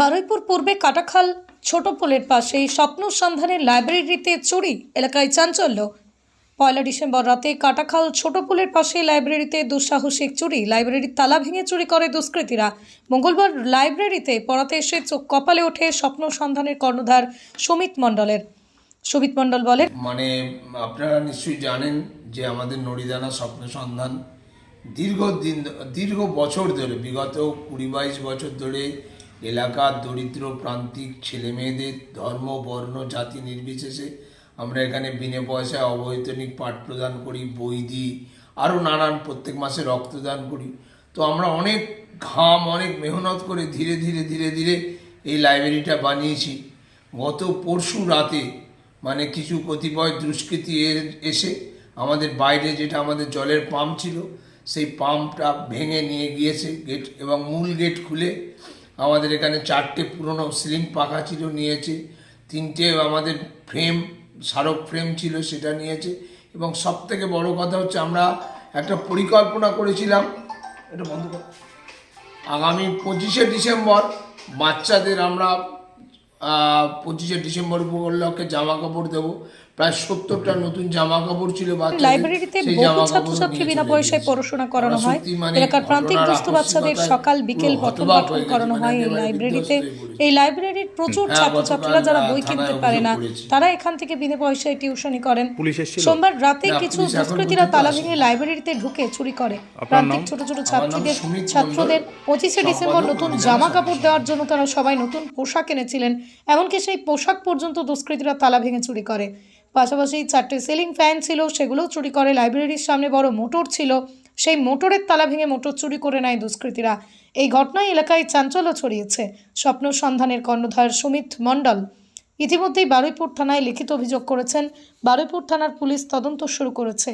বারুইপুর পূর্বে কাটাখাল, ছোট পোলের পাশে স্বপ্ন সন্ধানের লাইব্রেরিতে চুরি এলাকায় চাঞ্চল্য। পয়লা ডিসেম্বর রাতে কাটাখাল, ছোট পোলের পাশে লাইব্রেরিতে দুঃসাহসিক চুরি, লাইব্রেরির তালা ভেঙে চুরি করে দুষ্কৃতীরা। মঙ্গলবার লাইব্রেরিতে পড়াতে এসে চোখ কপালে ওঠে স্বপ্ন সন্ধানের কর্ণধার সুমিত মণ্ডলের। সুমিত মণ্ডল বলেন মানে আপনারা নিশ্চয়ই জানেন যে আমাদের নড়িদানা স্বপ্ন সন্ধান দীর্ঘদিন, দীর্ঘ বছর ধরে, বিগত কুড়ি বাইশ বছর ধরে এলাকার দরিদ্র প্রান্তিক ছেলে মেয়েদের ধর্ম, বর্ণ, জাতি নির্বিশেষে আমরা এখানে বিনে পয়সায় অবৈতনিক পাঠ প্রদান করি, বই দিই, আরও নানান প্রত্যেক মাসে রক্তদান করি। তো আমরা অনেক ঘাম, অনেক মেহনত করে ধীরে ধীরে ধীরে ধীরে এই লাইব্রেরিটা বানিয়েছি। গত পরশু রাতে মানে কিছু কতিপয় দুষ্কৃতী এসে আমাদের বাইরে যেটা আমাদের জলের পাম্প ছিল, সেই পাম্পটা ভেঙে নিয়ে গিয়েছে, গেট এবং মূল গেট খুলে আমাদের এখানে চারটে পুরনো সিলিং পাখা ছিল নিয়েছে। তিনটে আমাদের ফ্রেম স্মারক ফ্রেম ছিল সেটা নিয়েছে। এবং সব থেকে বড়ো কথা হচ্ছে আমরা একটা পরিকল্পনা করেছিলাম এটা বন্ধ কর। আগামী পঁচিশে ডিসেম্বর বাচ্চাদের আমরা পঁচিশে ডিসেম্বর উপলক্ষে জামা কাপড় দেবো। প্রায় সত্তরটা নতুন জামা কাপড় ছিল লাইব্রেরিতে বহু ছাত্রছাত্রী বিনা পয়সায় পড়াশোনা করানো হয়। মানে এলাকার প্রান্তিক দুস্থ বাচ্চাদের সকাল বিকেল পঠন পাঠন করানো মানে হয় এই লাইব্রেরিতে। এই লাইব্রেরির প্রচুর হ্যাঁ, ছাত্রছাত্রীরা যারা বই কিনতে পারে না তারা এখান থেকে বিনা পয়সায় টিউশনি করেন। সোমবার রাতে কিছু দুষ্কৃতীরা তালা। ভেঙে লাইব্রেরিতে ঢুকে চুরি করে। প্রান্তিক ছোট ছোট ছাত্রীদের ছাত্রদের পঁচিশে ডিসেম্বর নতুন জামা কাপড় দেওয়ার জন্য তারা সবাই নতুন পোশাক এনেছিলেন। এমনকি সেই পোশাক পর্যন্ত দুষ্কৃতীরা তালা ভেঙে চুরি করে। পাশাপাশি চারটে সিলিং ফ্যান ছিল, সেগুলোও চুরি করে। লাইব্রেরির সামনে বড় মোটর ছিল, সেই মোটরের তালা ভেঙে মোটর চুরি করে নেয় দুষ্কৃতীরা। এই ঘটনায় এলাকায় চাঞ্চল্য ছড়িয়েছে। স্বপ্ন সন্ধানের কর্ণধার সুমিত মণ্ডল। ইতিমধ্যেই বারুইপুর থানায় লিখিত অভিযোগ করেছেন। বারুইপুর থানার পুলিশ তদন্ত শুরু করেছে।